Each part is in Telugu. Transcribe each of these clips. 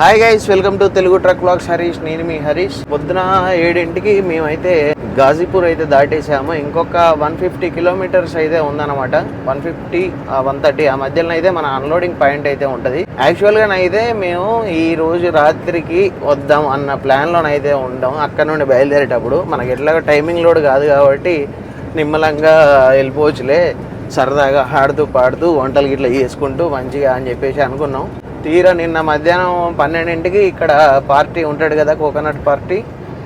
Hi guys welcome to Telugu truck vlogs Harish నేను మీ హరీష్ పొద్దున ఏడింటికి మేమైతే గాజీపూర్ అయితే దాటేసాము. ఇంకొక వన్ ఫిఫ్టీ కిలోమీటర్స్ అయితే ఉందన్నమాట. వన్ ఫిఫ్టీ వన్ థర్టీ ఆ మధ్యలో అయితే మన అన్లోడింగ్ పాయింట్ అయితే ఉంటుంది. యాక్చువల్గా అయితే మేము ఈ రోజు రాత్రికి వద్దాం అన్న ప్లాన్లోనైతే ఉండం. అక్కడ నుండి బయలుదేరేటప్పుడు మనకి ఎట్లాగో టైమింగ్ లోడ్ కాదు కాబట్టి నిమ్మలంగా వెళ్ళిపోవచ్చులే. సరదాగా ఆడుతూ పాడుతూ వంటలు గిట్ల చేసుకుంటూ మంచిగా అని చెప్పేసి అనుకున్నాం. తీరా నిన్న మధ్యాహ్నం పన్నెండింటికి ఇక్కడ పార్టీ ఉంటాడు కదా కోకోనట్ పార్టీ.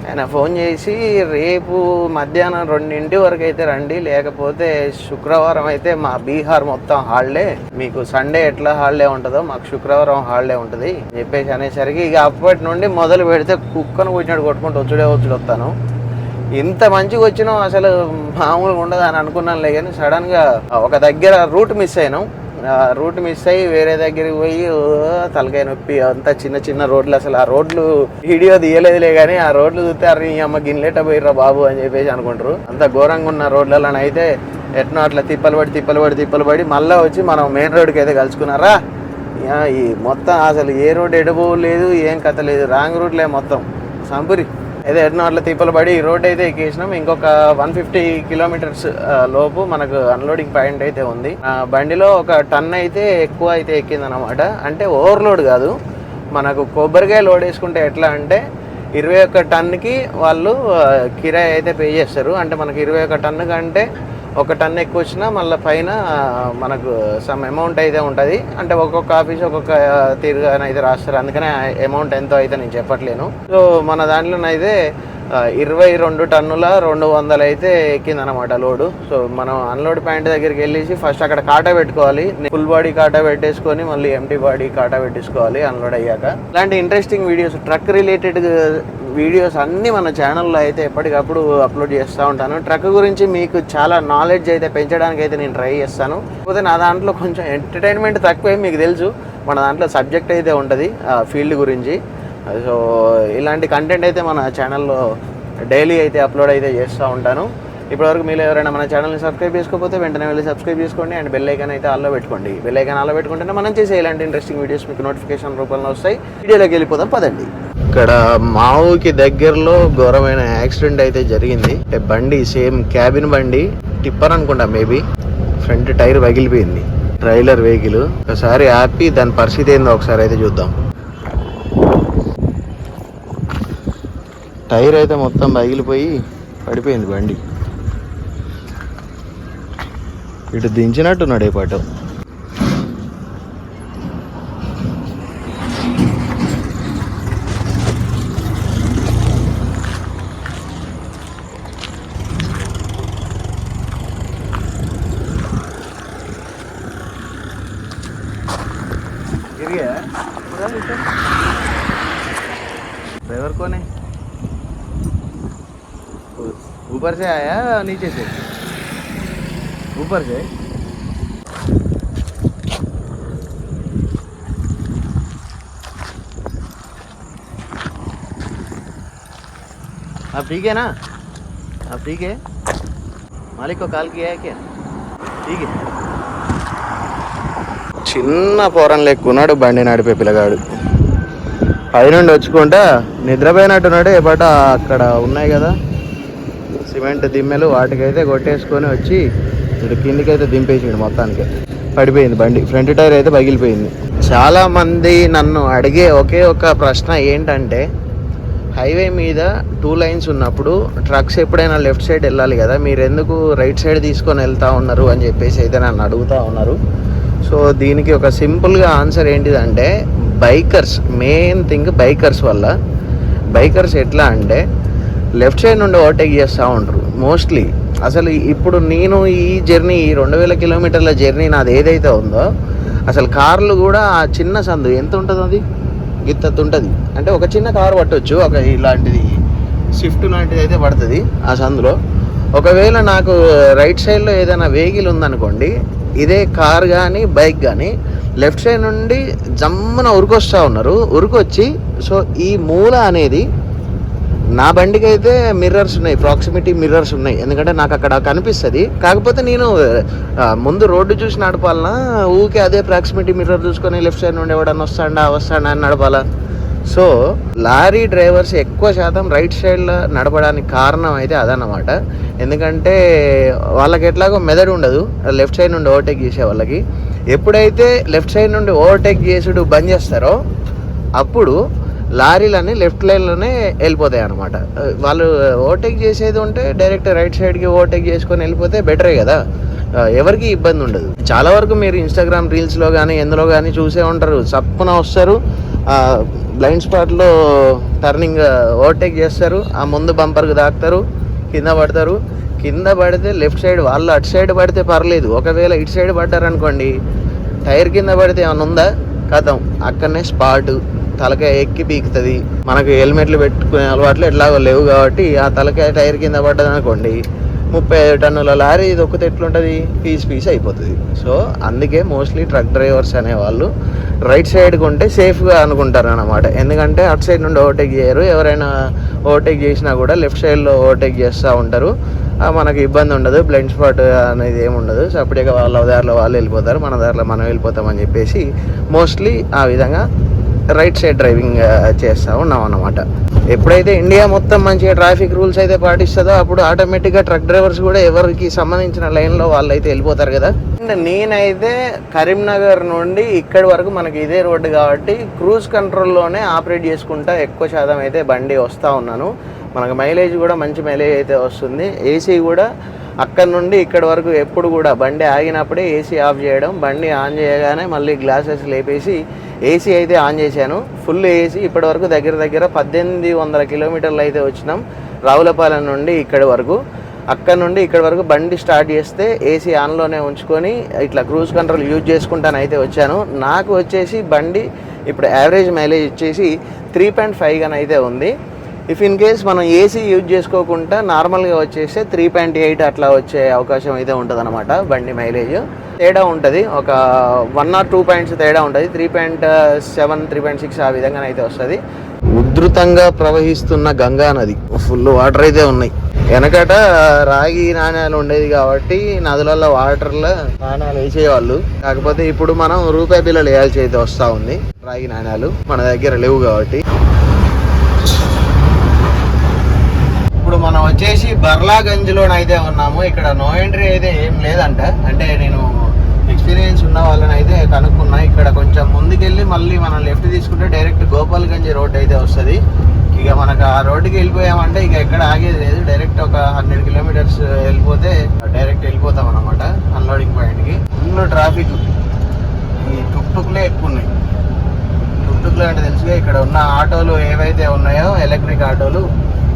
ఆయన ఫోన్ చేసి రేపు మధ్యాహ్నం రెండింటి వరకు అయితే రండి లేకపోతే శుక్రవారం అయితే మా బీహార్ మొత్తం హాలిడే. మీకు సండే ఎట్లా హాలిడే ఉంటుందో మాకు శుక్రవారం హాలిడే ఉంటుంది చెప్పేసి అనేసరికి ఇక అప్పటి నుండి మొదలు పెడితే కుక్కను కూర్చున్నాడు కొట్టుకుంటూ వచ్చుడే వచ్చుడు వస్తాను. ఇంత మంచిగా వచ్చినాం అసలు మామూలుగా ఉండదు అని అనుకున్నానులే కానీ సడన్గా ఒక దగ్గర రూట్ మిస్ అయినాం. రూట్ మిస్ అయ్యి వేరే దగ్గరికి పోయి తలకాయ నొప్పి అంతా చిన్న చిన్న రోడ్లు అసలు ఆ రోడ్లు వీడియో తీయలేదులే కానీ ఆ రోడ్లు చూస్తే అరే అమ్మ గిన్నెట పోయిర్రా బాబు అని చెప్పేసి అనుకుంటారు. అంత ఘోరంగా ఉన్న రోడ్లలో అయితే ఎట్నో అట్లా తిప్పలు పడి తిప్పలు పడి తిప్పలు పడి మళ్ళీ వచ్చి మనం మెయిన్ రోడ్కి అయితే కలుసుకున్నారా? ఈ మొత్తం అసలు ఏ రోడ్ ఎడబో లేదు ఏం కథ లేదు రాంగ్ రూట్లే మొత్తం. సంపురి. అయితే ఎన్నో అట్లా పడి ఈ రోడ్ అయితే ఎక్కేసినాం. ఇంకొక వన్ ఫిఫ్టీ కిలోమీటర్స్ లోపు మనకు అన్లోడింగ్ పాయింట్ అయితే ఉంది. ఆ, బండిలో ఒక టన్ అయితే ఎక్కువ అయితే ఎక్కింది అనమాట అంటే ఓవర్లోడ్ కాదు. మనకు కొబ్బరికాయ లోడ్ వేసుకుంటే ఎట్లా అంటే ఇరవై ఒక్క టన్నుకి వాళ్ళు కిరాయి అయితే పే చేస్తారు. అంటే మనకి ఇరవై ఒక్క టన్ను కంటే ఒక టన్ ఎక్కువ వచ్చినా మళ్ళీ పైన మనకు సమ్ అమౌంట్ అయితే ఉంటుంది. అంటే ఒక్కొక్క ఆఫీస్ ఒక్కొక్క తీరుగా అయితే రాస్తారు. అందుకనే అమౌంట్ ఎంతో అయితే నేను చెప్పట్లేను. సో మన దాంట్లోనైతే ఇరవై రెండు టన్నుల రెండు వందలు అయితే ఎక్కిందనమాట లోడు. సో మనం అన్లోడ్ ప్యాంట్ దగ్గరికి వెళ్ళేసి ఫస్ట్ అక్కడ కాటా పెట్టుకోవాలి. ఫుల్ బాడీ కాటా పెట్టేసుకొని మళ్ళీ ఎంటీ బాడీ కాటా పెట్టేసుకోవాలి అన్లోడ్ అయ్యాక. ఇలాంటి interesting videos truck related videos అన్నీ మన ఛానల్లో అయితే ఎప్పటికప్పుడు అప్లోడ్ చేస్తూ ఉంటాను. ట్రక్ గురించి మీకు చాలా నాలెడ్జ్ అయితే పెంచడానికి అయితే నేను ట్రై చేస్తాను. కాకపోతే నా దాంట్లో కొంచెం ఎంటర్టైన్మెంట్ తక్కువే మీకు తెలుసు. మన దాంట్లో సబ్జెక్ట్ అయితే ఉంటుంది ఫీల్డ్ గురించి. సో ఇలాంటి కంటెంట్ అయితే మన ఛానల్లో డైలీ అయితే అప్లోడ్ అయితే చేస్తూ ఉంటాను. ఇప్పటివరకు మీరు ఎవరైనా మన ఛానల్ని సబ్స్క్రైబ్ చేసుకోకపోతే వెంటనే వెళ్ళి సబ్స్క్రైబ్ చేసుకోండి అండ్ బెల్ ఐకాన్ అయితే ఆల్లో పెట్టుకోండి. బెల్ ఐకాన్ ఆల్లో పెట్టుకుంటేనే మనం చేసే ఇలాంటి ఇంట్రెస్టింగ్ వీడియోస్ మీకు నోటిఫికేషన్ రూపంలో వస్తాయి. వీడియోలోకి వెళ్ళిపోదాం పదండి. ఇక్కడ మా ఊరికి దగ్గరలో ఘోరమైన యాక్సిడెంట్ అయితే జరిగింది. బండి సేమ్ క్యాబిన్ బండి టిప్పర్ అనుకుంటా మేబీ. ఫ్రంట్ టైర్ పగిలిపోయింది. Trailer vehicle. ఒకసారి ఆపి దాని పరిస్థితి ఏందో ఒకసారి అయితే చూద్దాం. టైర్ అయితే మొత్తం పగిలిపోయి పడిపోయింది బండి. ఇటు దించినట్టున్నాడు ఏ పాటు. ड्राइवर कौन है? ऊपर से आया या नीचे से? ऊपर से। आप ठीक है ना? आप ठीक है? मालिक को कॉल किया है क्या? ठीक है। చిన్న పొరం లెక్కున్నాడు బండి నడిపే పిల్లగాడు. పైనుండి వచ్చుకుంటా నిద్రపోయినట్టున్నాడు. ఏపాట అక్కడ ఉన్నాయి కదా. సిమెంట్ దిమ్మెలు వాటికైతే కొట్టేసుకొని వచ్చి ఇటు కిందికైతే దింపేసిండు మొత్తానికి. పడిపోయింది బండి. ఫ్రంట్ టైర్ అయితే పగిలిపోయింది. చాలామంది నన్ను అడిగే ఒకే ఒక ప్రశ్న ఏంటంటే హైవే మీద టూ లైన్స్ ఉన్నప్పుడు ట్రక్స్ ఎప్పుడైనా లెఫ్ట్ సైడ్ వెళ్ళాలి కదా. మీరు ఎందుకు రైట్ సైడ్ తీసుకొని వెళ్తా ఉన్నారు అని చెప్పేసి అయితే నన్ను అడుగుతూ ఉన్నారు. సో దీనికి ఒక సింపుల్గా ఆన్సర్ ఏంటిదంటే బైకర్స్ మెయిన్ థింగ్ బైకర్స్ వల్ల. బైకర్స్ ఎట్లా అంటే లెఫ్ట్ సైడ్ నుండి ఓవర్టేక్ చేస్తూ ఉంటారు మోస్ట్లీ. అసలు ఇప్పుడు నేను ఈ జర్నీ ఈ రెండు వేల కిలోమీటర్ల జర్నీ నాది ఏదైతే ఉందో అసలు కార్లు కూడా ఆ చిన్న సందు ఎంత ఉంటుంది అది? గిత్తత్ ఉంటుంది అంటే ఒక చిన్న కారు పట్టొచ్చు ఒక ఇలాంటిది స్విఫ్ట్ లాంటిది అయితే పడుతుంది ఆ సందులో. ఒకవేళ నాకు రైట్ సైడ్లో ఏదైనా వెహికల్ ఉందనుకోండి ఇదే కార్ కానీ బైక్ కానీ లెఫ్ట్ సైడ్ నుండి జమ్మున ఉరికొస్తూ ఉన్నారు. ఉరికొచ్చి సో ఈ మూల అనేది నా బండికి అయితే మిర్రర్స్ ఉన్నాయి ప్రాక్సిమిటీ మిర్రర్స్ ఉన్నాయి. ఎందుకంటే నాకు అక్కడ కనిపిస్తుంది. కాకపోతే నేను ముందు రోడ్డు చూసి నడపాలనా? ఊకే అదే ప్రాక్సిమిటీ మిర్రర్ చూసుకొని లెఫ్ట్ సైడ్ నుండి ఎవడన్నా వస్తాడా వస్తాడా అని నడపాలా? సో లారీ డ్రైవర్స్ ఎక్కువ శాతం రైట్ సైడ్లో నడపడానికి కారణం అయితే అదన్నమాట. ఎందుకంటే వాళ్ళకి ఎట్లాగో మెదడు ఉండదు. లెఫ్ట్ సైడ్ నుండి ఓవర్టేక్ చేసే వాళ్ళకి. ఎప్పుడైతే లెఫ్ట్ సైడ్ నుండి ఓవర్టేక్ చేసుడు బంద్ చేస్తారో అప్పుడు లారీలన్నీ లెఫ్ట్ లైన్లోనే వెళ్ళిపోతాయి అనమాట వాళ్ళు ఓవర్టేక్ చేసేది ఉంటే డైరెక్ట్ రైట్ సైడ్కి ఓవర్టేక్ చేసుకొని వెళ్ళిపోతే బెటరే కదా. ఎవరికి ఇబ్బంది ఉండదు. చాలా వరకు మీరు ఇన్స్టాగ్రామ్ రీల్స్లో కానీ ఎందులో కానీ చూసే ఉంటారు. చప్పున వస్తారు. బ్లైండ్ స్పాట్లో టర్నింగ్ ఓవర్టేక్ చేస్తారు. ఆ ముందు బంపర్కి దాక్తారు. కింద పడతారు. కింద పడితే లెఫ్ట్ సైడ్ వాళ్ళు అటు సైడ్ పడితే పర్లేదు. ఒకవేళ ఇటు సైడ్ పడ్డారనుకోండి టైర్ కింద పడితే ఏమైనా ఉందా? కథం. అక్కడనే స్పాట్ తలకాయ ఎక్కి పీకుతుంది. మనకు హెల్మెట్లు పెట్టుకునే అలవాట్లు ఎట్లాగో లేవు కాబట్టి ఆ తలకాయ టైర్ కింద పడ్డది అనుకోండి ముప్పై ఐదు టన్నుల లారీ ఇది ఒకటి ఎట్లుంటుంది? పీస్ పీస్ అయిపోతుంది. సో అందుకే మోస్ట్లీ ట్రక్ డ్రైవర్స్ అనేవాళ్ళు రైట్ సైడ్కి ఉంటే సేఫ్గా అనుకుంటారు అనమాట ఎందుకంటే అటు సైడ్ నుండి ఓవర్టేక్ చేయరు. ఎవరైనా ఓవర్టేక్ చేసినా కూడా లెఫ్ట్ సైడ్లో ఓవర్టేక్ చేస్తూ ఉంటారు. మనకు ఇబ్బంది ఉండదు. బ్లైండ్ స్పాట్ అనేది ఏమి ఉండదు. సపరేట్గా వాళ్ళ దారిలో వాళ్ళు వెళ్ళిపోతారు. మన దారిలో మనం వెళ్ళిపోతామని చెప్పేసి మోస్ట్లీ ఆ విధంగా రైట్ సైడ్ డ్రైవింగ్ చేస్తూ ఉన్నాం అన్నమాట ఎప్పుడైతే ఇండియా మొత్తం మంచిగా ట్రాఫిక్ రూల్స్ అయితే పాటిస్తుందో అప్పుడు ఆటోమేటిక్గా ట్రక్ డ్రైవర్స్ కూడా ఎవరికి సంబంధించిన లైన్లో వాళ్ళు అయితే వెళ్ళిపోతారు కదా. అండ్ నేనైతే కరీంనగర్ నుండి ఇక్కడి వరకు మనకి ఇదే రోడ్డు కాబట్టి క్రూజ్ కంట్రోల్లోనే ఆపరేట్ చేసుకుంటా ఎక్కువ శాతం అయితే బండి వస్తూ ఉన్నాను. మనకు మైలేజ్ కూడా మంచి మైలేజ్ అయితే వస్తుంది. ఏసీ కూడా అక్కడ నుండి ఇక్కడ వరకు ఎప్పుడు కూడా బండి ఆగినప్పుడే ఏసీ ఆఫ్ చేయడం బండి ఆన్ చేయగానే మళ్ళీ గ్లాసెస్ లేపేసి ఏసీ అయితే ఆన్ చేశాను. Full AC. ఇప్పటి వరకు దగ్గర దగ్గర పద్దెనిమిది వందల కిలోమీటర్లు అయితే వచ్చినాం రావులపాలెం నుండి ఇక్కడి వరకు. అక్కడ నుండి ఇక్కడ వరకు బండి స్టార్ట్ చేస్తే ఏసీ ఆన్లోనే ఉంచుకొని ఇట్లా క్రూజ్ కంట్రోల్ యూజ్ చేసుకుంటాను అయితే వచ్చాను. నాకు వచ్చేసి బండి ఇప్పుడు యావరేజ్ మైలేజ్ వచ్చేసి త్రీ పాయింట్ ఫైవ్ అని అయితే ఉంది. ఇఫ్ ఇన్ కేస్ మనం ఏసీ యూజ్ చేసుకోకుండా నార్మల్గా వచ్చేస్తే త్రీ పాయింట్ ఎయిట్ అట్లా వచ్చే అవకాశం uh, అయితే ఉంటుంది బండి మైలేజ్ తేడా ఉంటుంది. ఒక వన్ ఆర్ టూ పాయింట్స్ తేడా ఉంటుంది. Three point seven three point six ఆ విధంగా అయితే వస్తుంది. ఉధృతంగా ప్రవహిస్తున్న గంగా నది. ఫుల్ వాటర్ అయితే ఉన్నాయి. వెనకట uh, రాగి నాణ్యాలు ఉండేది కాబట్టి నదులలో వాటర్లో నాణ్యాలు వేసేవాళ్ళు. కాకపోతే ఇప్పుడు మనం రూపాయి బిల్లలు వేయాల్సి అయితే వస్తూ ఉంది. రాగి నాణ్యాలు మన దగ్గర లేవు కాబట్టి ఇప్పుడు మనం వచ్చేసి బర్లాగంజ్లోనైతే ఉన్నాము. ఇక్కడ నో ఎంట్రీ అయితే ఏం లేదంట. అంటే నేను ఎక్స్పీరియన్స్ ఉన్న వాళ్ళని అయితే కనుక్కున్నా. ఇక్కడ కొంచెం ముందుకెళ్ళి మళ్ళీ మనం లెఫ్ట్ తీసుకుంటే డైరెక్ట్ గోపాల్గంజ్ రోడ్ అయితే వస్తుంది. ఇక మనకు ఆ రోడ్డుకి వెళ్ళిపోయామంటే ఇక ఎక్కడ ఆగేది లేదు. డైరెక్ట్ ఒక హండ్రెడ్ కిలోమీటర్స్ వెళ్ళిపోతే డైరెక్ట్ వెళ్ళిపోతాం అనమాట అన్లోడింగ్ పాయింట్కి ఫుల్ ట్రాఫిక్ ఈ టుక్టుక్లే ఎక్కువ ఉన్నాయి. టుక్టుక్లు అంటే తెలుసుగా ఇక్కడ ఉన్న ఆటోలు ఏవైతే ఉన్నాయో ఎలక్ట్రిక్ ఆటోలు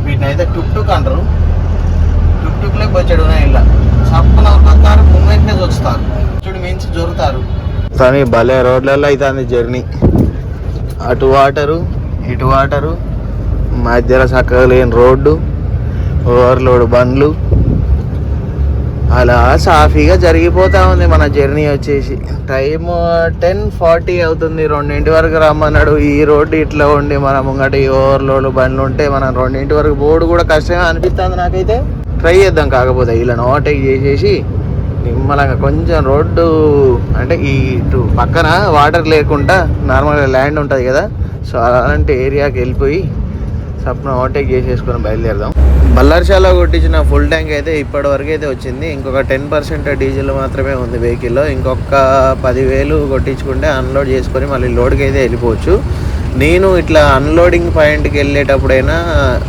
వీటిని అయితే టుక్టుక్ అంటారు. టుక్ టుక్లే ఉన్నాయి ఇలా సప్పున వస్తారు మూమెంట్నే చూస్తారు. చూడు మించి జోరుతారు. కానీ భలే రోడ్లలో అవుతుంది జర్నీ. అటు వాటరు ఇటు వాటరు మధ్యలో చక్కగా లేని రోడ్డు ఓవర్లోడ్ బండ్లు. అలా సాఫీగా జరిగిపోతా ఉంది మన జర్నీ వచ్చేసి. టైం టెన్ ఫార్టీ అవుతుంది. రెండింటి వరకు రమ్మన్నాడు. ఈ రోడ్డు ఇట్లా ఉండి మనం ముంగట ఈ ఓవర్లోడ్ బండ్లు ఉంటే మనం రెండింటి వరకు బోర్డు కూడా కష్టంగా అనిపిస్తుంది నాకైతే. ట్రై చేద్దాం కాకపోతే వీళ్ళని ఓవర్టేక్ చేసేసి నిమ్మలంగా కొంచెం రోడ్డు అంటే ఈ ఇటు పక్కన వాటర్ లేకుండా నార్మల్గా ల్యాండ్ ఉంటుంది కదా. సో అలాంటి ఏరియాకి వెళ్ళిపోయి సప్న ఓవర్టేక్ చేసేసుకొని బయలుదేరదాం. బల్లార్షాలో కొట్టించిన ఫుల్ ట్యాంక్ అయితే ఇప్పటి వరకు అయితే వచ్చింది. ఇంకొక టెన్ పర్సెంట్ డీజిల్ మాత్రమే ఉంది వెహికల్లో ఇంకొక పదివేలు కొట్టించుకుంటే అన్లోడ్ చేసుకొని మళ్ళీ లోడ్కి అయితే వెళ్ళిపోవచ్చు. నేను ఇట్లా అన్లోడింగ్ పాయింట్కి వెళ్ళేటప్పుడైనా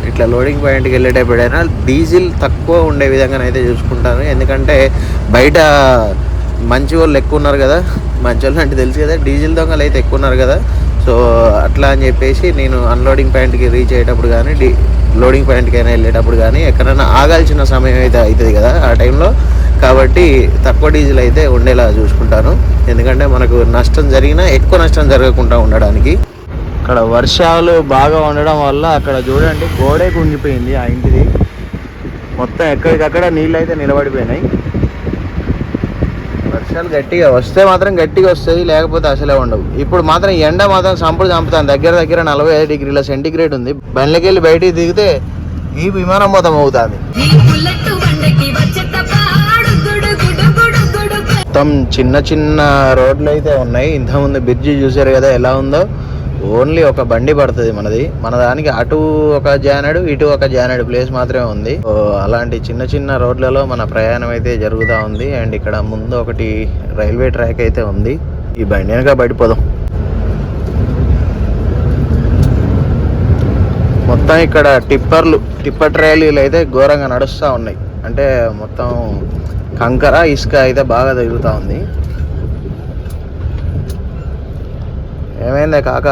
ఇట్లా లోడింగ్ పాయింట్కి వెళ్ళేటప్పుడైనా డీజిల్ తక్కువ ఉండే విధంగానైతే చూసుకుంటాను. ఎందుకంటే బయట మంచి వాళ్ళు ఎక్కువ ఉన్నారు కదా. మంచి వాళ్ళు అంటే తెలుసు కదా డీజిల్ దొంగలు అయితే ఎక్కువ ఉన్నారు కదా. సో అట్లా అని చెప్పేసి నేను అన్లోడింగ్ పాయింట్కి రీచ్ అయ్యేటప్పుడు కానీ డీ లోడింగ్ పాయింట్కి అయినా వెళ్ళేటప్పుడు కానీ ఎక్కడైనా ఆగాల్సిన సమయం అయితే అవుతుంది కదా ఆ టైంలో. కాబట్టి తక్కువ డీజిల్ అయితే ఉండేలా చూసుకుంటాను. ఎందుకంటే మనకు నష్టం జరిగినా ఎక్కువ నష్టం జరగకుండా ఉండడానికి. అక్కడ వర్షాలు బాగా ఉండడం వల్ల అక్కడ చూడండి గోడే కుంగిపోయింది ఆ ఇంటిది. మొత్తం ఎక్కడికక్కడ నీళ్ళు అయితే నిలబడిపోయినాయి. వర్షాలు గట్టిగా వస్తే మాత్రం గట్టిగా వస్తాయి లేకపోతే అసలే ఉండవు. ఇప్పుడు మాత్రం ఎండ మాత్రం సంపుడు చంపుతాను దగ్గర దగ్గర నలభై ఐదు డిగ్రీల సెంటిగ్రేడ్ ఉంది. బండ్లకి వెళ్ళి బయటికి దిగితే ఈ విమానం మొత్తం అవుతుంది. మొత్తం చిన్న చిన్న రోడ్లు అయితే ఉన్నాయి. ఇంతకుముందు బ్రిడ్జి చూసారు కదా ఎలా ఉందో. ఓన్లీ ఒక బండి పడుతుంది మనది. మన దానికి అటు ఒక జానడు ఇటు ఒక జానడు ప్లేస్ మాత్రమే ఉంది. అలాంటి చిన్న చిన్న రోడ్లలో మన ప్రయాణం అయితే జరుగుతూ ఉంది. అండ్ ఇక్కడ ముందు ఒకటి రైల్వే ట్రాక్ అయితే ఉంది. ఈ బండి వెనక బయటపోదాం మొత్తం ఇక్కడ టిప్పర్లు టిప్పర్ ట్రైలీలు అయితే ఘోరంగా నడుస్తూ ఉన్నాయి. అంటే మొత్తం కంకర ఇసుక అయితే బాగా తగులుతూ ఉంది. ఏమైందే కాక?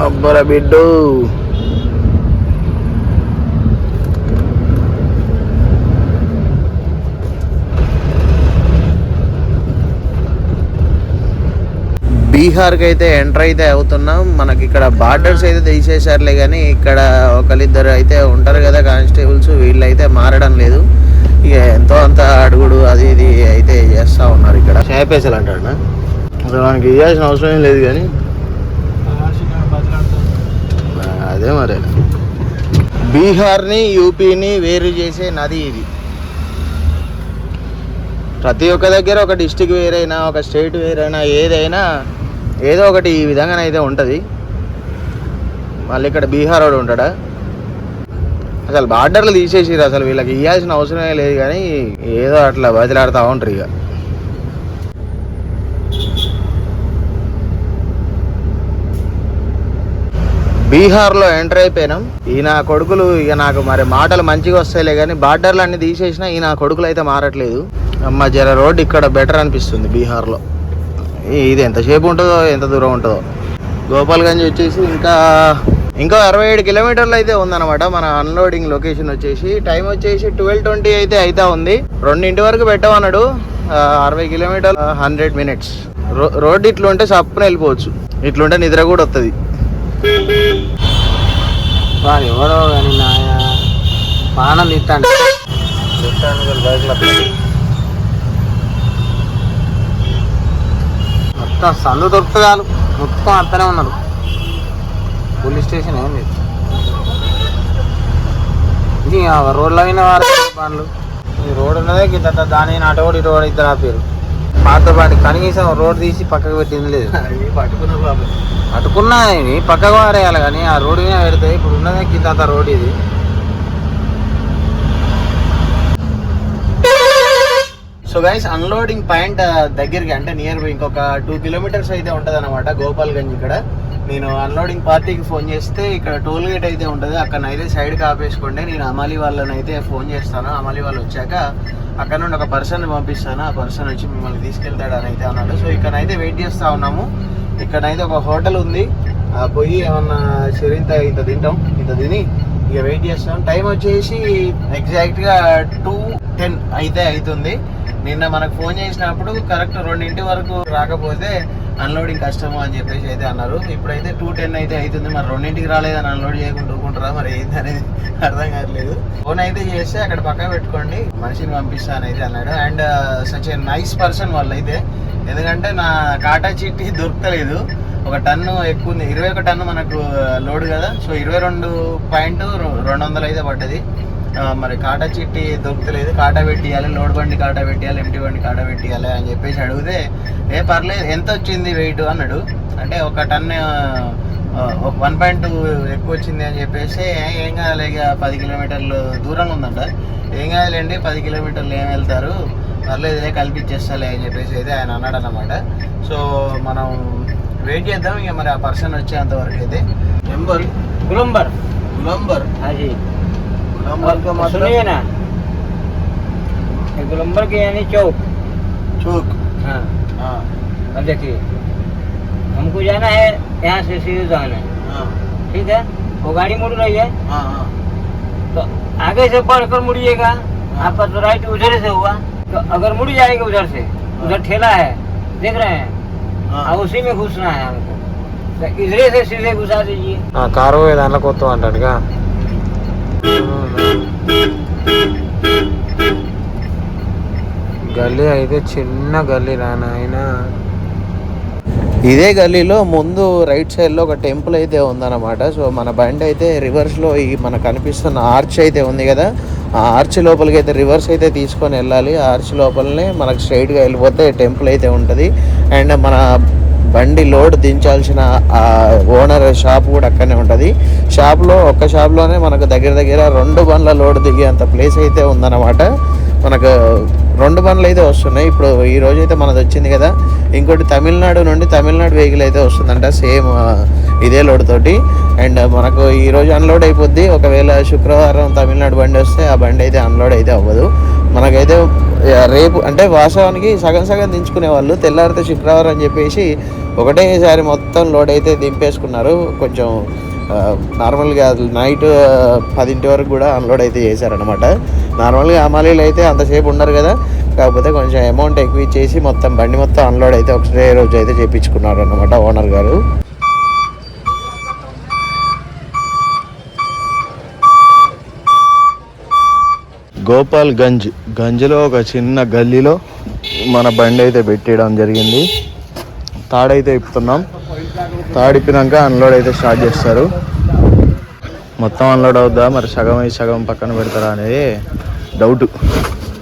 అబ్బర బిడ్డు. బీహార్కి అయితే ఎంటర్ అయితే అవుతున్నాం. మనకి ఇక్కడ బార్డర్స్ అయితే తీసేశారులే కానీ ఇక్కడ ఒకరిద్దరు అయితే ఉంటారు కదా కానిస్టేబుల్స్ వీళ్ళు అయితే మారడం లేదు. ఇక ఎంతో అంత అడుగుడు అది ఇది అయితే చేస్తూ ఉన్నారు ఇక్కడ. చేపేసలు అంటాడు అసలు మనకి ఇవ్వాల్సిన అవసరం ఏం లేదు కానీ అదే మరి. బీహార్ని యూపీని వేరు చేసే నది ఇది. ప్రతి ఒక్క దగ్గర ఒక డిస్టిక్ వేరైనా ఒక స్టేట్ వేరైనా ఏదైనా ఏదో ఒకటి ఈ విధంగానైతే ఉంటుంది. మళ్ళీ ఇక్కడ బీహార్ వాడు ఉంటాడా? అసలు బార్డర్లు తీసేసిరు అసలు వీళ్ళకి ఇవ్వాల్సిన అవసరమే లేదు కానీ ఏదో అట్లా బదిలాడుతూ ఉంటారు ఇక బీహార్లో ఎంటర్ అయిపోయినాం. ఈ నా కొడుకులు ఇక నాకు మరి మాటలు మంచిగా వస్తాయిలే కానీ బార్డర్లు అన్ని తీసేసినా ఈ నా కొడుకులు అయితే మారట్లేదు. అమ్మ జర రోడ్ ఇక్కడ బెటర్ అనిపిస్తుంది బీహార్లో. ఇది ఎంతసేపు ఉంటుందో ఎంత దూరం ఉంటుందో. గోపాల్గంజ్ వచ్చేసి ఇంకా ఇంకా అరవై ఏడు కిలోమీటర్లు అయితే ఉందన్నమాట. మన అన్లోడింగ్ లొకేషన్ వచ్చేసి. టైం వచ్చేసి ట్వెల్వ్ ట్వంటీ అయితే అయితే ఉంది. రెండింటి వరకు పెట్టమన్నాడు. అరవై కిలోమీటర్లు హండ్రెడ్ మినిట్స్ రోడ్ ఇట్లుంటే సప్పున వెళ్ళిపోవచ్చు. ఇట్లుంటే నిద్ర కూడా వస్తుంది ఎవరో కానీ నాయ పానం మొత్తం సందు దొరుకుతుంది మొత్తం అత్తనే ఉన్నారు. పోలీస్ స్టేషన్ ఏం లేదు. ఇది రోడ్ల మీద వారు బండ్లు ఈ రోడ్ ఉన్నదే కింద దాని అటు కూడా ఇటు కూడా ఇద్దరు ఆపారు. పాత బండి కనీసం రోడ్ తీసి పక్కకు పెట్టింది లేదు. పట్టుకున్న ఇవి పక్కకు వారేయాలి కానీ ఆ రోడ్డు మీద పెడితే ఇప్పుడు ఉన్నదే కింద రోడ్ ఇది. సో గైస్ అన్లోడింగ్ పాయింట్ దగ్గరికి అంటే నియర్ బై ఇంకొక టూ కిలోమీటర్స్ అయితే ఉంటుంది అనమాట గోపాల్గంజ్ ఇక్కడ. నేను అన్లోడింగ్ పార్టీకి ఫోన్ చేస్తే ఇక్కడ టోల్ గేట్ అయితే ఉంటుంది. అక్కడ అయితే సైడ్కి ఆపేసుకోండి. నేను అమలి వాళ్ళని అయితే ఫోన్ చేస్తాను. అమలి వాళ్ళు వచ్చాక అక్కడ నుండి ఒక పర్సన్ పంపిస్తాను. ఆ పర్సన్ వచ్చి మిమ్మల్ని తీసుకెళ్తాడని అయితే అన్నాడు. సో ఇక్కడైతే వెయిట్ చేస్తూ ఉన్నాము. ఇక్కడైతే ఒక హోటల్ ఉంది. ఆ పోయి ఏమన్నా చిరింత ఇంత తింటాం ఇంత తిని ఇక వెయిట్ చేస్తాం. టైం వచ్చేసి ఎగ్జాక్ట్గా టూ టెన్ అయితే అవుతుంది. నిన్న మనకు ఫోన్ చేసినప్పుడు కరెక్ట్ రెండింటి వరకు రాకపోతే అన్లోడింగ్ కష్టము అని చెప్పేసి అయితే అన్నారు. ఇప్పుడైతే టూ టెన్ అయితే అవుతుంది మరి రెండింటికి రాలేదని అన్లోడ్ చేయకుండా ఊకుంటారా మరి ఏంటి అనేది అర్థం కావట్లేదు. ఫోన్ అయితే చేస్తే అక్కడ పక్కన పెట్టుకోండి. మనిషిని పంపిస్తాను అయితే అన్నాడు. And such a nice person వాళ్ళు అయితే ఎందుకంటే నా కాటా చీటీ దొరకలేదు. ఒక టన్ను ఎక్కువ ఉంది. ఇరవై ఒక టన్ను మనకు లోడ్ కదా. సో ఇరవై రెండు పాయింట్ రెండు వందలు అయితే పడ్డది. మరి కాట చిట్టి దొరుకుతలేదు. కాట పెట్టియాలి లోడ్ బండి కాట పెట్టియాలి ఎంటీ బండి కాట పెట్టియాలి అని చెప్పేసి అడిగితే ఏ పర్లేదు ఎంత వచ్చింది వెయిట్? అన్నాడు. అంటే ఒక టన్ ఒక వన్ పాయింట్ టూ ఎక్కువ వచ్చింది అని చెప్పేసి ఏం కాదులే పది కిలోమీటర్లు దూరంగా ఉందంట. ఏం కాదులేండి పది కిలోమీటర్లు ఏం వెళ్తారు? పర్లేదు ఏ కల్పించేస్తాలే అని చెప్పేసి అయితే ఆయన అన్నాడు అనమాట సో మనం వెయిట్ చేద్దాం. ఇక మరి ఆ పర్సన్ వచ్చేంత వరకు అయితే. నెంబర్ గులంబర్. గులంబర్. అది. जी నంబర్ का मतलब सुनिए ना ये गुलम्बर के यानी चौक चौक हाँ हाँ अब देखिए हमको जाना है यहाँ से सीधे जाना है हाँ ठीक है वो गाड़ी मुड़ रही है हाँ हाँ तो आगे से बढ़कर मुड़िएगा आपका तो राइट उधर से हुआ तो अगर मुड़ जाएगा उधर से उधर ठेला है देख रहे हैं हाँ अब उसी में घुसना है हमको तो इधरे से सीधे घुसा दीजिए కారు దాంట్లో కొత్త అంటాడుగా గల్లీ అయితే చిన్న గల్లీ నాయన. ఇదే గల్లీలో ముందు రైట్ సైడ్లో ఒక టెంపుల్ అయితే ఉందన్నమాట. సో మన బండి అయితే రివర్స్లో ఈ మనకు కనిపిస్తున్న ఆర్చ్ అయితే ఉంది కదా. ఆ ఆర్చ్ లోపలికి అయితే రివర్స్ అయితే తీసుకొని వెళ్ళాలి. ఆర్చ్ లోపలనే మనకు స్ట్రైట్గా వెళ్ళిపోతే టెంపుల్ అయితే ఉంటుంది. అండ్ మన బండి లోడ్ దించాల్సిన ఆ ఓనర్ షాప్ కూడా అక్కడనే ఉంటుంది. షాప్లో ఒక్క షాప్లోనే మనకు దగ్గర దగ్గర రెండు బండ్ల లోడ్ దిగేంత ప్లేస్ అయితే ఉందన్నమాట. మనకు రెండు బండ్లు అయితే వస్తున్నాయి. ఇప్పుడు ఈ రోజు అయితే మనది వచ్చింది కదా. ఇంకోటి తమిళనాడు నుండి తమిళనాడు వెహికల్ అయితే వస్తుందంట సేమ్ ఇదే లోడ్ తోటి. అండ్ మనకు ఈ రోజు అన్లోడ్ అయిపోద్ది. ఒకవేళ శుక్రవారం తమిళనాడు బండి వస్తే ఆ బండి అయితే అన్లోడ్ అయితే అవ్వదు. మనకైతే రేపు అంటే వాస్తవానికి సగం సగం దించుకునే వాళ్ళు తెల్లారితే శుక్రవారం అని చెప్పేసి ఒకటేసారి మొత్తం లోడ్ అయితే దింపేసుకున్నారు. కొంచెం నార్మల్గా నైట్ పదింటి వరకు కూడా అన్లోడ్ అయితే చేశారనమాట నార్మల్గా అమాలీలు అయితే అంతసేపు ఉండరు కదా. కాకపోతే కొంచెం అమౌంట్ ఎక్కువ ఇచ్చేసి మొత్తం బండి మొత్తం అన్లోడ్ అయితే ఒకసారి రోజు అయితే చేపించుకున్నారు అనమాట ఓనర్ గారు. గోపాల్ గంజ్ గంజ్లో ఒక చిన్న గల్లీలో మన బండి అయితే పెట్టేయడం జరిగింది. తాడైతే ఇప్పుతున్నాం. తాడిప్పినాక అన్లోడ్ అయితే స్టార్ట్ చేస్తారు. మొత్తం అన్లోడ్ అవుద్దా? మరి సగం అయి సగం పక్కన పెడతారా అనేది డౌట్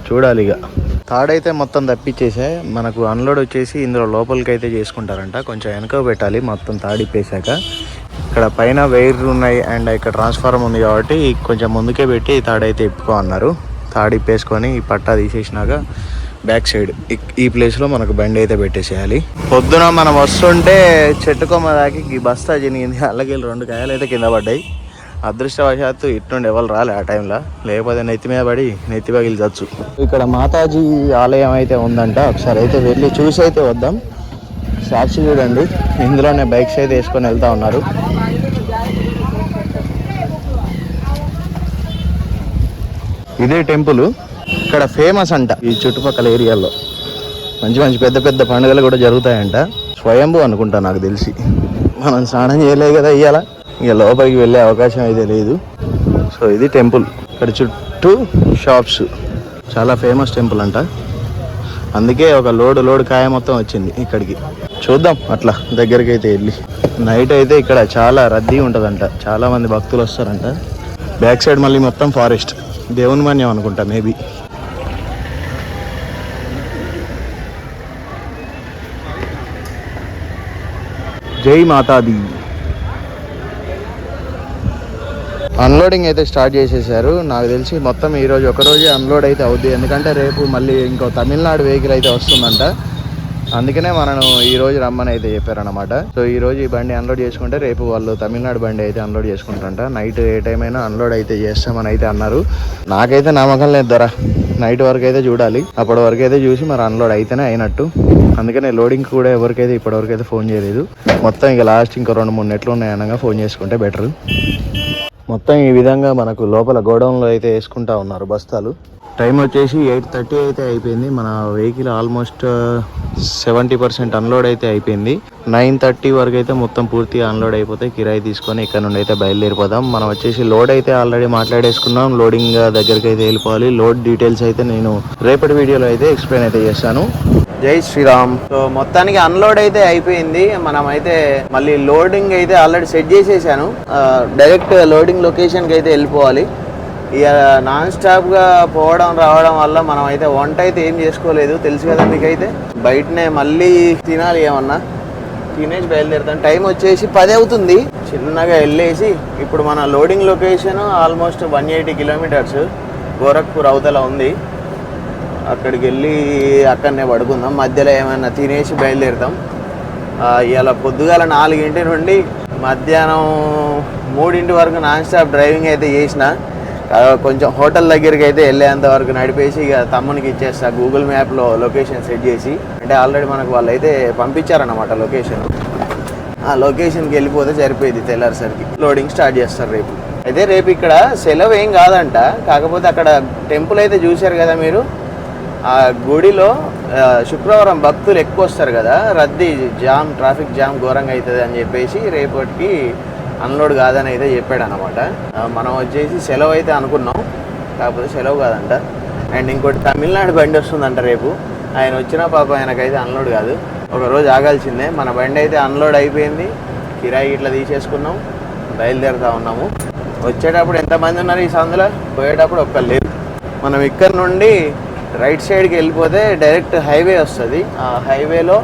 చూడాలి ఇక. తాడైతే మొత్తం తప్పించేసే మనకు అన్లోడ్ వచ్చేసి ఇందులో లోపలికి అయితే చేసుకుంటారంట. కొంచెం వెనక పెట్టాలి. మొత్తం తాడిప్పేశాక ఇక్కడ పైన వైర్లు ఉన్నాయి. అండ్ ఇక్కడ ట్రాన్స్ఫార్మర్ ఉంది కాబట్టి కొంచెం ముందుకే పెట్టి తాడైతే ఇప్పుకో అన్నారు. తాడిప్పేసుకొని ఈ పట్టా తీసేసినాక బ్యాక్ సైడ్. ఈ ప్లేస్లో మనకు బండి అయితే పెట్టేసేయాలి. పొద్దున మనం వస్తుంటే చెట్టు కొమ్మ దాకి ఈ బస్తా జరిగింది అలాగే రెండు కాయలు అయితే కింద పడ్డాయి. అదృష్టవశాత్తు ఇట్టుండి ఎవరు రాలే ఆ టైంలో. లేకపోతే నెత్తి మీద పడి నెత్తి పగిలిచచ్చు ఇక్కడ మాతాజీ ఆలయం అయితే ఉందంట. ఒకసారి అయితే వెళ్ళి చూసి అయితే వద్దాం. సాక్షి చూడండి. ఇందులోనే బైక్స్ అయితే వేసుకొని వెళ్తా ఉన్నారు. ఇదే టెంపుల్. ఇక్కడ ఫేమస్ అంట ఈ చుట్టుపక్కల ఏరియాలో. మంచి మంచి పెద్ద పెద్ద పండుగలు కూడా జరుగుతాయంట. స్వయంభూ అనుకుంటా నాకు తెలిసి. మనం స్నానం చేయలేదు కదా ఇవాళ ఇక లోపలికి వెళ్ళే అవకాశం అయితే లేదు. సో ఇది టెంపుల్. ఇక్కడ చుట్టూ షాప్స్. చాలా ఫేమస్ టెంపుల్ అంట. అందుకే ఒక లోడ్ లోడ్ కాయ మొత్తం వచ్చింది ఇక్కడికి. చూద్దాం అట్లా దగ్గరికి అయితే వెళ్ళి. నైట్ అయితే ఇక్కడ చాలా రద్దీ ఉంటుందంట. చాలామంది భక్తులు వస్తారంట. బ్యాక్ సైడ్ మళ్ళీ మొత్తం ఫారెస్ట్ దేవుని మాన్యం అనుకుంటా మేబీ జై మాతాది. అన్లోడింగ్ అయితే స్టార్ట్ చేసేసారు. నాకు తెలిసి మొత్తం ఈరోజు ఒకరోజే అన్లోడ్ అయితే అవుద్ది. ఎందుకంటే రేపు మళ్ళీ ఇంకో తమిళనాడు వెహికల్ అయితే వస్తుందంట. అందుకనే మనను ఈ రోజు రమ్మని అయితే చెప్పారనమాట సో ఈ రోజు ఈ బండి అన్లోడ్ చేసుకుంటే రేపు వాళ్ళు తమిళనాడు బండి అయితే అన్లోడ్ చేసుకుంటారంట. నైట్ ఏ టైం అయినా అన్లోడ్ అయితే చేస్తామని అయితే అన్నారు. నాకైతే నమ్మకం లేదు ధర. నైట్ వరకు అయితే చూడాలి. అప్పటి వరకు అయితే చూసి మరి అన్లోడ్ అయితేనే అయినట్టు. అందుకనే లోడింగ్ కూడా ఎవరికైతే ఇప్పటివరకు అయితే ఫోన్ చేయలేదు. మొత్తం ఇక లాస్ట్ ఇంకో రెండు మూడు నెట్లు ఉన్నాయి అనగా ఫోన్ చేసుకుంటే బెటర్ మొత్తం ఈ విధంగా మనకు లోపల గోడౌన్లో అయితే వేసుకుంటా ఉన్నారు బస్తాలు. టైం వచ్చేసి ఎయిట్ థర్టీ అయితే అయిపోయింది. మన vehicle almost seventy percent unload అయితే అయిపోయింది. నైన్ థర్టీ వరకు అయితే మొత్తం పూర్తిగా అన్లోడ్ అయిపోతే కిరాయి తీసుకొని ఇక్కడ నుండి అయితే బయలుదేరిపోదాం. మనం వచ్చేసి లోడ్ అయితే ఆల్రెడీ మాట్లాడేసుకున్నాం. లోడింగ్ దగ్గరికి అయితే వెళ్ళిపోవాలి. లోడ్ డీటెయిల్స్ అయితే నేను రేపటి వీడియోలో అయితే ఎక్స్ప్లెయిన్ అయితే చేస్తాను. జై శ్రీరామ్. సో మొత్తానికి అన్లోడ్ అయితే అయిపోయింది. మనం అయితే మళ్ళీ లోడింగ్ అయితే ఆల్రెడీ సెట్ చేసేసాను. డైరెక్ట్ లోడింగ్ లొకేషన్కి అయితే వెళ్ళిపోవాలి. ఇక నాన్ స్టాప్గా పోవడం రావడం వల్ల మనం అయితే వంట అయితే ఏం చేసుకోలేదు. తెలుసు కదా మీకైతే? బయటనే మళ్ళీ తినాలి ఏమన్నా. తినేసి బయలుదేరుతాం. టైం వచ్చేసి పది అవుతుంది. చిన్నగా వెళ్ళేసి ఇప్పుడు మన loading location almost one eighty kilometres Gorakhpur అవతల ఉంది. అక్కడికి వెళ్ళి అక్కడనే పడుకుందాం. మధ్యలో ఏమైనా తినేసి బయలుదేరుతాం. ఇలా పొద్దుగాల నాలుగింటి నుండి మధ్యాహ్నం మూడింటి వరకు నాన్ స్టాప్ డ్రైవింగ్ అయితే చేసిన. కొంచెం హోటల్ దగ్గరికి అయితే వెళ్ళేంత వరకు నడిపేసి ఇక తమ్మునికి ఇచ్చేస్తా గూగుల్ మ్యాప్లో లొకేషన్ సెట్ చేసి. అంటే ఆల్రెడీ మనకు వాళ్ళు అయితే పంపించారన్నమాట లొకేషన్ ఆ లొకేషన్కి వెళ్ళిపోతే సరిపోయింది తెల్లారిసరికి లోడింగ్ స్టార్ట్ చేస్తారు రేపు. అయితే రేపు ఇక్కడ సెలవు ఏం కాదంట. కాకపోతే అక్కడ టెంపుల్ అయితే చూశారు కదా మీరు? ఆ గుడిలో శుక్రవారం భక్తులు ఎక్కువ వస్తారు కదా. రద్దీ జామ్ ట్రాఫిక్ జామ్ ఘోరంగా అవుతుంది అని చెప్పేసి రేపటికి అన్లోడ్ కాదని అయితే చెప్పాడు అనమాట మనం వచ్చేసి సెలవు అయితే అనుకున్నాం. కాకపోతే సెలవు కాదంట. అండ్ ఇంకోటి తమిళనాడు బండి వస్తుందంట రేపు. ఆయన వచ్చిన పాప ఆయనకైతే అన్లోడ్ కాదు. ఒక రోజు ఆగాల్సిందే. మన బండి అయితే అన్లోడ్ అయిపోయింది. కిరాయి ఇట్లా తీసేసుకున్నాం. బయలుదేరుతా ఉన్నాము. వచ్చేటప్పుడు ఎంతమంది ఉన్నారు ఈ సందులో? పోయేటప్పుడు ఒక్క లేదు. మనం ఇక్కడ నుండి రైట్ సైడ్కి వెళ్ళిపోతే డైరెక్ట్ హైవే వస్తుంది. ఆ హైవేలో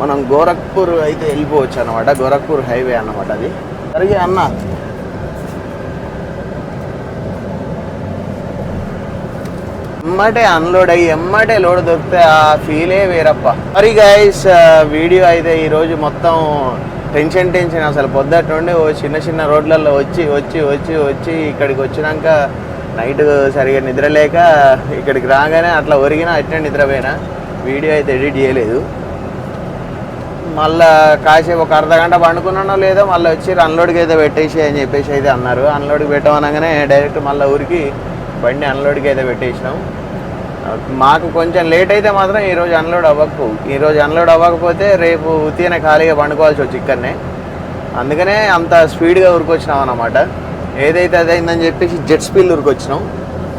మనం గోరఖ్పూర్ అయితే వెళ్ళిపోవచ్చు అనమాట గోరఖ్పూర్ హైవే అన్నమాట అది. సరిగే అన్న. ఎమ్మటే అన్లోడ్ అయ్యి ఎమ్మటే లోడ్ దొరికితే ఆ ఫీలే వేరప్ప. మరి గైస్ వీడియో అయితే ఈరోజు మొత్తం టెన్షన్ టెన్షన్ అసలు పొద్దుట నుండి ఓ చిన్న చిన్న రోడ్లలో వచ్చి వచ్చి వచ్చి వచ్చి ఇక్కడికి వచ్చినాక నైట్ సరిగా నిద్రలేక ఇక్కడికి రాగానే అట్లా ఒరిగినా అట్నే నిద్రపోయినా. వీడియో అయితే ఎడిట్ చేయలేదు. మళ్ళా కాసేపు ఒక అర్ధ గంట పండుకున్నానో లేదో మళ్ళీ వచ్చి అన్లోడ్కి అయితే పెట్టేసి అని చెప్పేసి అయితే అన్నారు. అన్లోడ్కి పెట్టమనగానే డైరెక్ట్ మళ్ళీ ఊరికి బండి అన్లోడ్కి అయితే పెట్టేసినాం. మాకు కొంచెం లేట్ అయితే మాత్రం ఈరోజు అన్లోడ్ అవ్వకు. ఈరోజు అన్లోడ్ అవ్వకపోతే రేపు ఉత్తిన ఖాళీగా పండుకోవాల్సి వచ్చి ఇక్కడనే. అందుకనే అంత స్పీడ్గా ఉరికొచ్చినాం అన్నమాట ఏదైతే అదైందని చెప్పేసి జెట్ స్పీడ్ ఉరికొచ్చినాం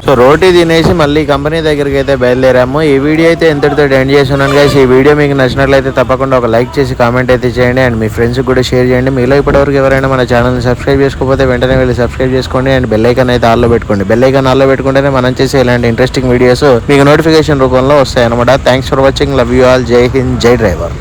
సో రోటీ తినేసి మళ్ళీ కంపెనీ దగ్గరికి అయితే బయలుదేరాము. ఈ వీడియో అయితే ఎంతటితో ఎండ్ చేస్తున్నాను guys. ఈ వీడియో మీకు నచ్చినట్లయితే తప్పకుండా ఒక లైక్ చేసి కామెంట్ అయితే చేయండి. అండ్ మీ ఫ్రెండ్స్కి కూడా షేర్ చేయండి. మీలో ఇప్పటివరకు ఎవరైనా మన ఛానల్ని సబ్స్క్రైబ్ చేసుకోకపోతే వెంటనే వెళ్ళి సబ్స్క్రైబ్ చేసుకోండి. అండ్ బెల్ ఐకాన్ అయితే ఆల్లో పెట్టుకోండి. బెల్ ఐకాన్ ఆల్లో పెట్టుకుంటేనే మనం చేసే ఇలాంటి ఇంట్రెస్టింగ్ వీడియోస్ మీకు నోటిఫికేషన్ రూపంలో వస్తాయన్నమాట. Thanks for watching love you all Jai Hind Jai driver